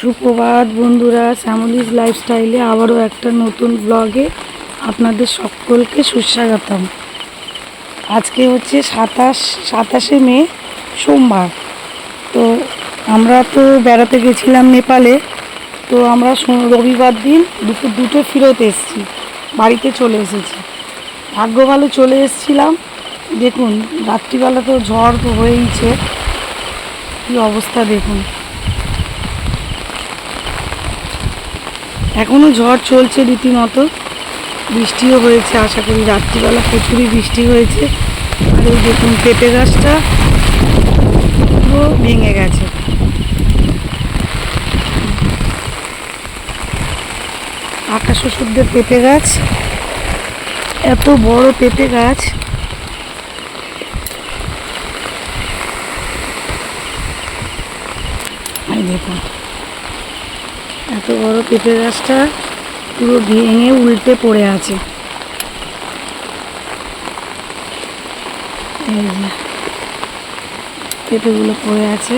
সুপ্রভাত বন্ধুরা, শ্যামলিজ লাইফস্টাইলে আবারও একটা নতুন ব্লগে আপনাদের সকলকে সুস্বাগতম। আজকে হচ্ছে সাতাশ, সাতাশে মে, সোমবার। তো আমরা তো বেড়াতে গেছিলাম নেপালে, তো আমরা রবিবার দিন দুপুর দুটো ফেরত এসেছি, বাড়িতে চলে এসেছি। ভাগ্য ভালো চলে এসেছিলাম। দেখুন, রাত্রিবেলা তো ঝড় তো হয়েইছে। কী অবস্থা দেখুন। এখনও ঝড় চলছে রীতিমতো। বৃষ্টিও হয়েছে, আশা করি রাত্রিবেলা প্রচুরই বৃষ্টি হয়েছে। আর এই দেখুন পেঁপে গাছটা পুরো ভেঙে গেছে। আকাশ ওষুধের পেঁপে গাছ। এত বড় পেঁপে গাছ। দেখুন। এত বড় পেঁপে গাছটা পুরো ভেঙে উল্টে পড়ে আছে। পেঁপেগুলো পড়ে আছে।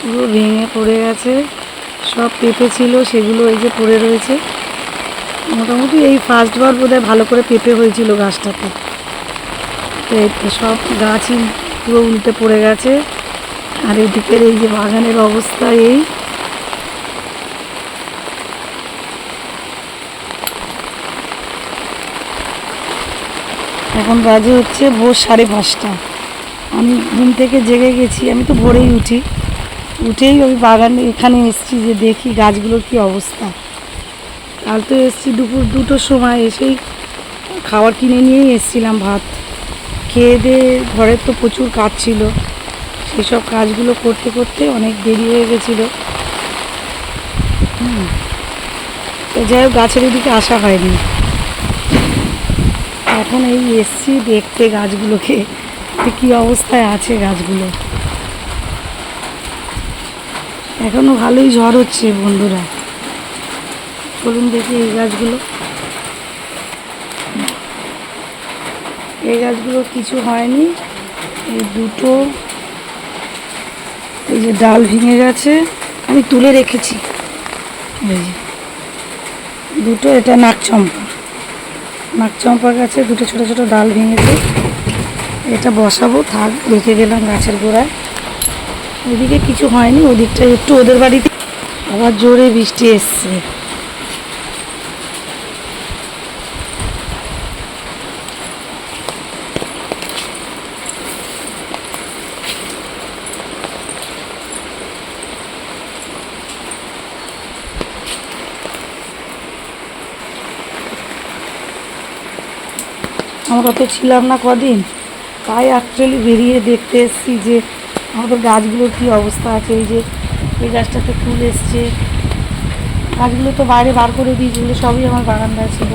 পুরো ভেঙে পড়ে গেছে সব পেঁপে ছিল, সেগুলো এই যে পড়ে রয়েছে। মোটামুটি এই ফার্স্টবার বোধহয় ভালো করে পেঁপে হয়েছিল গাছটাতে। তো সব গাছই পুরো উল্টে পড়ে গেছে। আর এদিকের এই যে বাগানের অবস্থা এই। এখন বাজে হচ্ছে ভোর সাড়ে পাঁচটা। আমি ঘুম থেকে জেগে গেছি, আমি তো ভোরেই উঠি। উঠেই ওই বাগানে এখানে এসেছি যে দেখি গাছগুলোর কি অবস্থা। কাল তো এসেছি দুপুর দুটোর সময় এসেই খাবার কিনে নিয়েই এসেছিলাম ভাত। খেয়ে দিয়ে ঘরের তো প্রচুর কাজ ছিল। সেসব কাজগুলো করতে করতে অনেক দেরি হয়ে গেছিল। তো যাই হোক, গাছের এদিকে আসা হয়নি। এখন এই এসছি দেখতে গাছগুলোকে কী অবস্থায় আছে গাছগুলো। এখনও ভালোই ঝড় হচ্ছে বন্ধুরা। চলুন দেখি এই গাছগুলো। এই গাছগুলো কিছু হয়নি। এই দুটো, এই যে ডাল ভেঙে গেছে, আমি তুলে রেখেছি। দুটো, এটা নাকচম্পা নাকচম্পা গাছে দুটো ছোট ছোট ডাল ভেঙেছে। এটা বসাবো, থাক, রেখে গেলাম গাছের গোড়ায়। ওদিকে কিছু হয়নি ওদিকটা একটু ওদের বাড়িতে আবার জোরে বৃষ্টি এসছে। আমরা তো ছিলাম না কদিন। তাই অ্যাকচুয়ালি বেরিয়ে দেখতে এসেছি যে আমাদের গাছগুলোর কী অবস্থা আছে, এই যে এই গাছটাতে ফুল এসছে। গাছগুলো তো বাইরে বার করে দিয়েছিল সবই আমার বারান্দায় ছিল।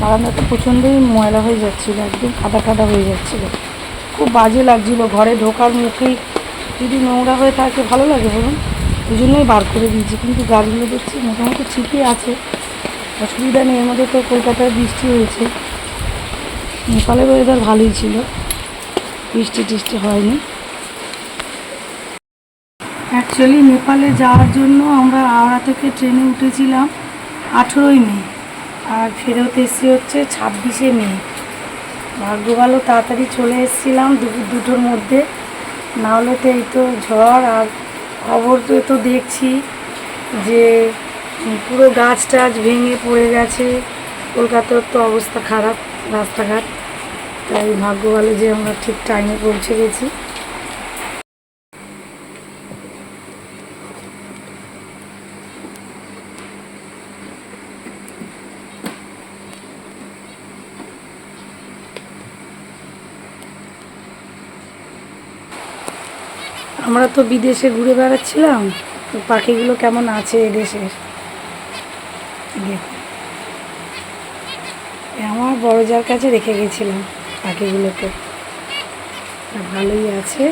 বারান্দাটা প্রচণ্ডই ময়লা হয়ে যাচ্ছিল, একদম কাদা কাদা হয়ে যাচ্ছিল। খুব বাজে লাগছিল, ঘরে ঢোকার মুখেই যদি নোংরা হয়ে থাকে ভালো লাগে বলুন। ওই জন্যই বার করে দিয়েছি, কিন্তু গাছগুলো দেখছি মোটামুটি ঠিকই আছে। অসুবিধা নেই, এর মধ্যে তো কলকাতায় বৃষ্টি হয়েছে। নেপালের ওয়েদার ভালোই ছিল। বৃষ্টি টিষ্টি হয়নি। অ্যাকচুয়ালি নেপালে যাওয়ার জন্য আমরা আওড়া থেকে ট্রেনে উঠেছিলাম আঠেরোই মে। আর ফেরত এসেছি হচ্ছে ছাব্বিশে মে। ভাগ্য ভালো, তাড়াতাড়ি চলে এসেছিলাম দুপুর দুটোর মধ্যে। না হলে তো এই তো ঝড়, আর খবর তো তো দেখছি যে পুরো গাছ টাছ ভেঙে পড়ে গেছে। কলকাতার তো অবস্থা খারাপ, রাস্তাঘাট। তাই ভাগ্য ভালো যে আমরা ঠিক টাইমে পৌঁছে গেছি। আমরা তো বিদেশে ঘুরে বেড়াচ্ছিলাম পাখিগুলো কেমন আছে এদেশের? আমার বড় যার কাছে রেখে গেছিলাম। পাখিগুলোকে ভালোই আছে।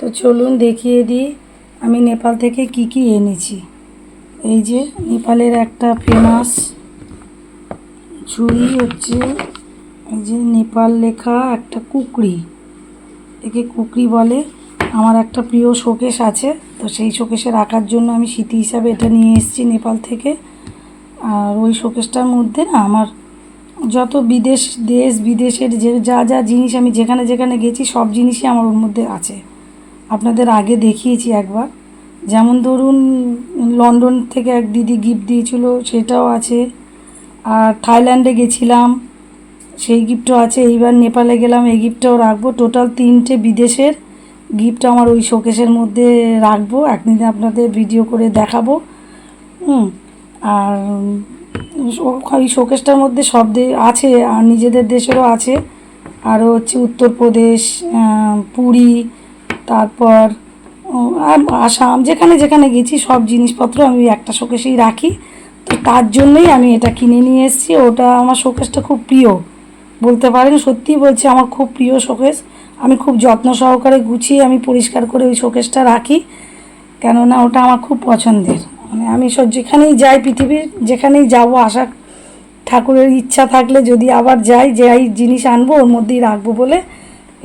তো চলুন দেখিয়ে দিই, আমি নেপাল থেকে কি কি এনেছি। এই যে, নেপালের একটা ফেমাস চুড়ি হচ্ছে, এই যে নেপাল লেখা একটা কুকরি। একে কুকরি বলে। আমার একটা প্রিয় শোকেশ আছে, তো সেই শোকেশে রাখার জন্য আমি স্মৃতি হিসাবে এটা নিয়ে এসেছি নেপাল থেকে। আর ওই শোকেশটার মধ্যে না, আমার যত বিদেশ, দেশ, বিদেশের যে যা যা জিনিস আমি যেখানে যেখানে গেছি, সব জিনিসই আমার ওর মধ্যে আছে। আপনাদের আগে দেখিয়েছি একবার। যেমন ধরুন, লন্ডন থেকে এক দিদি গিফট দিয়েছিল, সেটাও আছে। আর থাইল্যান্ডে গেছিলাম, সেই গিফটও আছে। এইবার নেপালে গেলাম, এই গিফটটাও রাখব। টোটাল তিনটে বিদেশের গিফট আমার ওই শোকেশের মধ্যে রাখব। একদিন আপনাদের ভিডিও করে দেখাবো। হুম, আর ওই শোকেসটার মধ্যে সব আছে, আর নিজেদের দেশেরও আছে। আরও হচ্ছে উত্তরপ্রদেশ পুরী, তারপর আসাম, যেখানে যেখানে গেছি সব জিনিসপত্র আমি একটা শোকেসেই রাখি। তো তার জন্যই আমি এটা কিনে নিয়ে এসেছি। ওটা আমার শোকেসটা খুব প্রিয়। বলতে পারেন, সত্যিই বলছি আমার খুব প্রিয় শোকেস। আমি খুব যত্ন সহকারে গুছিয়ে আমি পরিষ্কার করে ওই শোকেসটা রাখি। কেননা ওটা আমার খুব পছন্দের। মানে আমি সব যেখানেই যাই পৃথিবীর, যেখানেই যাব, আশা ঠাকুরের ইচ্ছা থাকলে যদি আবার যাই যাই জিনিস আনব, ওর মধ্যেই রাখব বলে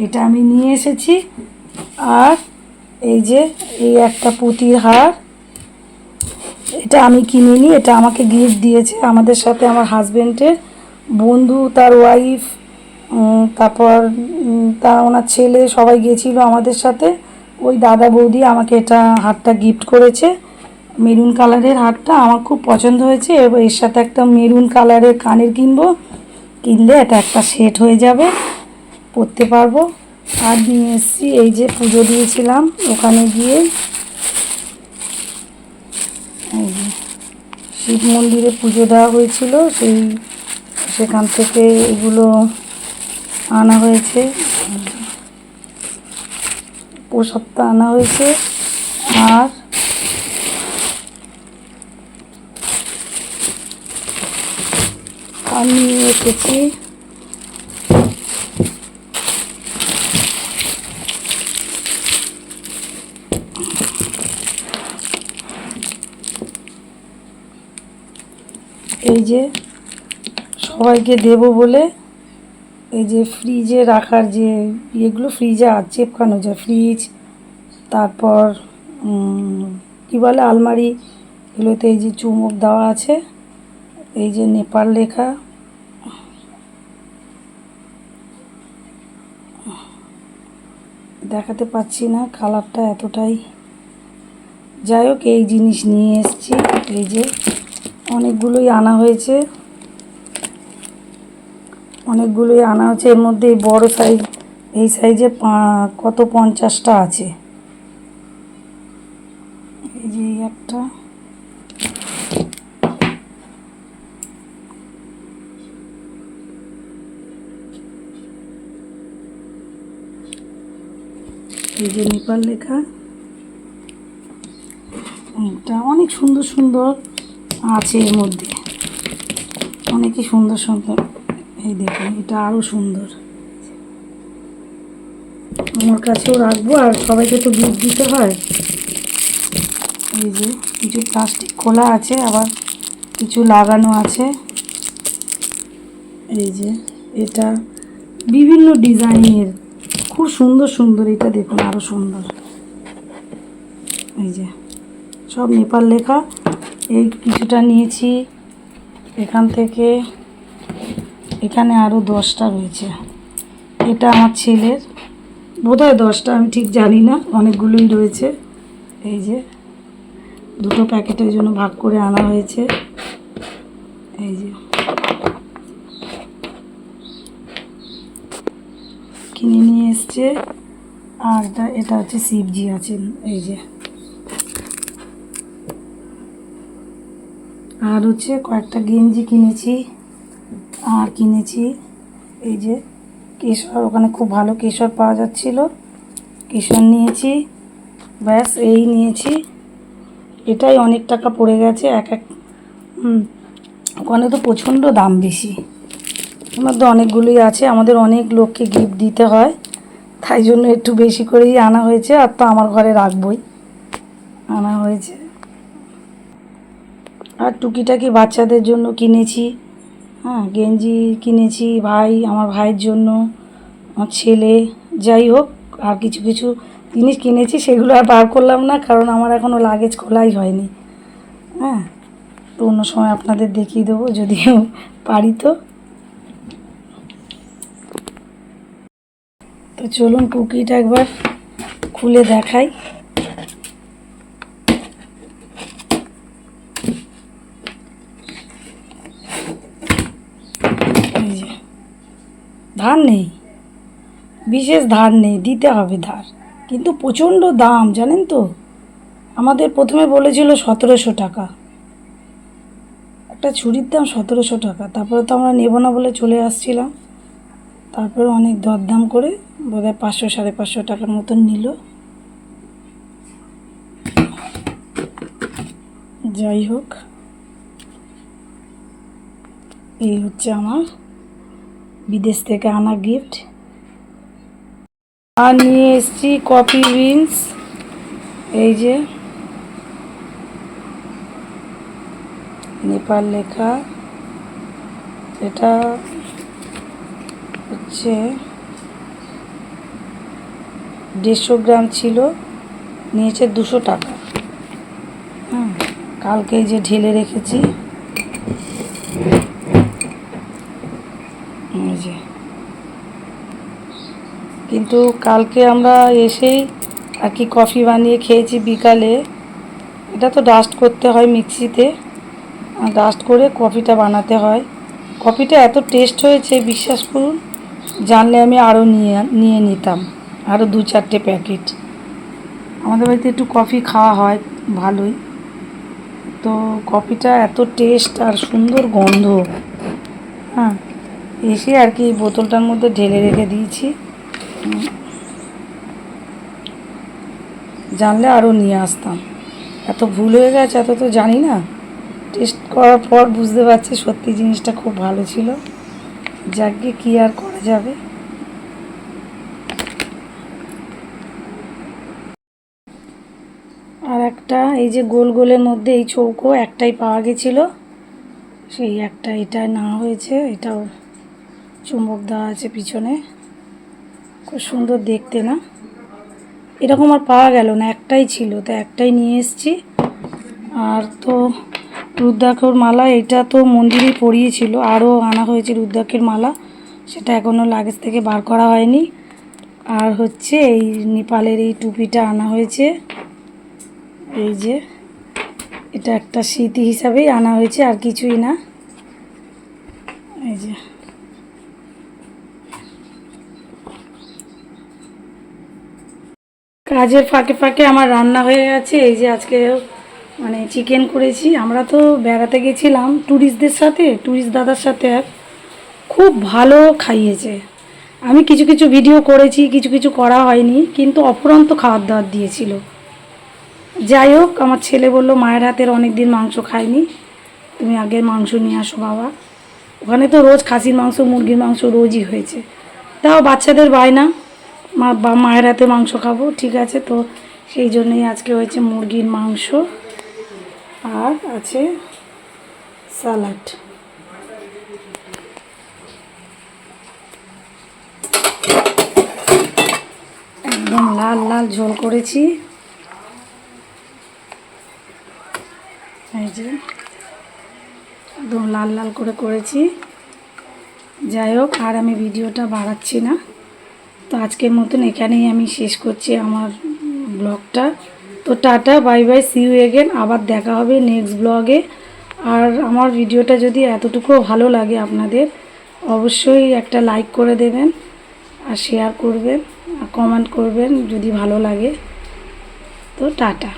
এটা আমি নিয়ে এসেছি। আর এই যে, এই একটা পুঁতির হার, এটা আমি কিনিনি এটা আমাকে গিফট দিয়েছে আমাদের সাথে আমার হাজবেন্ডের বন্ধু, তার ওয়াইফ তারপর তার ওনার ছেলে সবাই গিয়েছিল আমাদের সাথে। ওই দাদা বৌদি আমাকে এটা হারটা গিফট করেছে। মেরুন কালারের হারটা আমার খুব পছন্দ হয়েছে। এবার এর সাথে একটা মেরুন কালারের কানের কিনবো। কিনলে এটা একটা সেট হয়ে যাবে। পরতে পারব। আর নিয়ে এসেছি, এই যে পুজো দিয়েছিলাম, ওখানে গিয়ে শিব মন্দিরে পুজো দেওয়া হয়েছিল। সেই সেখান থেকে এগুলো আনা হয়েছে। প্রসাদটা আনা হয়েছে। আর আমি এসেছি এই যে সবাইকে দেব বলে এই যে ফ্রিজে রাখার যে ইয়েগুলো ফ্রিজে চেপকানো যায় ফ্রিজ তারপর কি বলে আলমারি, এগুলোতে এই যে চুমুক দেওয়া আছে। এই যে নেপাল লেখা। দেখাতে পাচ্ছি না কালারটা এতটাই। যাই হোক এই জিনিস নিয়ে এসছি। এই যে অনেকগুলোই আনা হয়েছে। অনেকগুলোই আনা হয়েছে। এর মধ্যে এই বড় সাইজ এই সাইজে কত পঞ্চাশটা আছে? এই যে একটা। এই যে নেপাল লেখা এটা অনেক সুন্দর সুন্দর আছে এর মধ্যে। অনেকই সুন্দর সুন্দর, এই দেখুন, এটা আরও সুন্দর। আমার কাছেও রাখব, আর সবাইকে তো গিফট দিতে হয়। এই যে কিছু প্লাস্টিক খোলা আছে, আবার কিছু লাগানো আছে। এই যে এটা বিভিন্ন ডিজাইনের খুব সুন্দর সুন্দর, এটা দেখুন আরও সুন্দর। এই যে, সব নেপাল লেখা। এই কিছুটা নিয়েছি এখান থেকে। এখানে আরও দশটা রয়েছে। এটা আমার ছেলের। বোধহয় দশটা, আমি ঠিক জানি না, অনেকগুলোই রয়েছে। এই যে, দুটো প্যাকেটের জন্য ভাগ করে আনা হয়েছে। এই যে। কিনে নিয়ে এসছে। আর এটা হচ্ছে শিবজি আছেন এই যে। আর হচ্ছে কয়েকটা গেঞ্জি কিনেছি, আর কিনেছি, এই যে কেশর, ওখানে খুব ভালো কেশর পাওয়া যাচ্ছিল। কেশর নিয়েছি, ব্যাস, এই নিয়েছি। এটাই অনেক টাকা পড়ে গেছে, এক এক ওখানে তো প্রচণ্ড দাম বেশি। মধ্যে অনেকগুলোই আছে, আমাদের অনেক লোককে গিফট দিতে হয়, তাই জন্য একটু বেশি করেই আনা হয়েছে, আর তো আমার ঘরে রাখবই। আনা হয়েছে। আর টুকিটাকি বাচ্চাদের জন্য কিনেছি হ্যাঁ গেঞ্জি কিনেছি ভাই, আমার ভাইয়ের জন্য, আমার ছেলে, যাই হোক, আর কিছু কিছু জিনিস কিনেছি, সেগুলো আর বার করলাম না, কারণ আমার এখনও লাগেজ খোলাই হয়নি। হ্যাঁ তো অন্য সময় আপনাদের দেখিয়ে দেবো যদিও পারি তো। তো চলুন কুকিটা একবার খুলে দেখাই। ধার নেই, বিশেষ ধার নেই, দিতে হবে ধার। কিন্তু প্রচণ্ড দাম, জানেন তো? আমাদের প্রথমে বলেছিল সতেরোশো টাকা। একটা ছুরির দাম সতেরোশো টাকা, তারপরে তো আমরা নেব না বলে চলে আসছিলাম। তারপরে অনেক দরদাম করে বোধহয় পাঁচশো, সাড়ে পাঁচশো টাকার মতন নিল। যাই হোক, এই হচ্ছে আমার বিদেশ থেকে আনা গিফট আর নিয়ে এসেছি কফি বিনস এই যে নেপাল লেখা। এটা হচ্ছে দেড়শো গ্রাম ছিল, নিয়েছে দুশো টাকা। হ্যাঁ কালকে যে ঢেলে রেখেছি। কিন্তু কালকে আমরা এসেই আর কি কফি বানিয়ে খেয়েছি বিকালে। এটা তো ডাস্ট করতে হয় মিক্সিতে। ডাস্ট করে কফিটা বানাতে হয়। কফিটা এত টেস্ট হয়েছে, বিশ্বাস করুন, জানলে আমি আরও নিয়ে নিয়ে নিতাম। আরও দু চারটে প্যাকেট। আমাদের বাড়িতে একটু কফি খাওয়া হয়, ভালোই। তো কফিটা এত টেস্ট আর সুন্দর গন্ধ। হ্যাঁ এসে আর কি বোতলটার মধ্যে ঢেলে রেখে দিয়েছি। জানলে আরও নিয়ে আসতাম। এত ভুল হয়ে গেছে, এত তো জানি না। টেস্ট করার পর বুঝতে পারছি সত্যি জিনিসটা খুব ভালো ছিল। যাকে কি আর করা যাবে আর একটা এই যে গোল গোলের মধ্যে এই চৌকো একটাই পাওয়া গেছিল। সেই একটা এটা না হয়েছে, এটাও চুম্বক দেওয়া আছে পিছনে। খুব সুন্দর দেখতে না? এরকম আর পাওয়া গেল না, একটাই ছিল, তো একটাই নিয়ে এসেছি। আর তো রুদ্রাক্ষর মালা, এটা তো মন্দিরেই পরিয়েছিল, আরও আনা হয়েছে রুদ্রাক্ষের মালা, সেটা এখনও লাগেজ থেকে বার করা হয়নি। আর হচ্ছে এই নেপালের এই টুপিটা আনা হয়েছে। এই যে, এটা একটা স্মৃতি হিসাবেই আনা হয়েছে, আর কিছুই না। এই যে। কাজের ফাঁকে ফাঁকে আমার রান্না হয়ে গেছে, এই যে আজকে মানে চিকেন করেছি। আমরা তো বেড়াতে গেছিলাম ট্যুরিস্টদের সাথে ট্যুরিস্ট দাদার সাথে এক খুব ভালো খাইয়েছে। আমি কিছু কিছু ভিডিও করেছি, কিছু কিছু করা হয়নি, কিন্তু অফুরন্ত খাবার দাবার দিয়েছিল। যাই হোক, আমার ছেলে বলল, মায়ের হাতের অনেক দিন মাংস খায়নি তুমি আগে মাংস নিয়ে আসো বাবা। ওখানে তো রোজ খাসির মাংস, মুরগির মাংস রোজই হয়েছে। তাও বাচ্চাদের বায়না মা, বা, মায়ের হাতে মাংস খাব, ঠিক আছে? তো সেই জন্যই আজকে হয়েছে মুরগির মাংস আর আছে স্যালাড একদম লাল লাল ঝোল করেছি। এই যে, একদম লাল লাল করে করেছি। যাই হোক, আর আমি ভিডিওটা বাড়াচ্ছি না। তো আজকের মতন এখানেই আমি শেষ করছি আমার ব্লগটা। তো tata, bye bye see you again আবার দেখা হবে নেক্সট ব্লগে আর আমার ভিডিওটা যদি এতটুকুও ভালো লাগে আপনাদের, অবশ্যই একটা লাইক করে দেবেন আর শেয়ার করবেন আর কমেন্ট করবেন যদি ভালো লাগে। তো টাটা।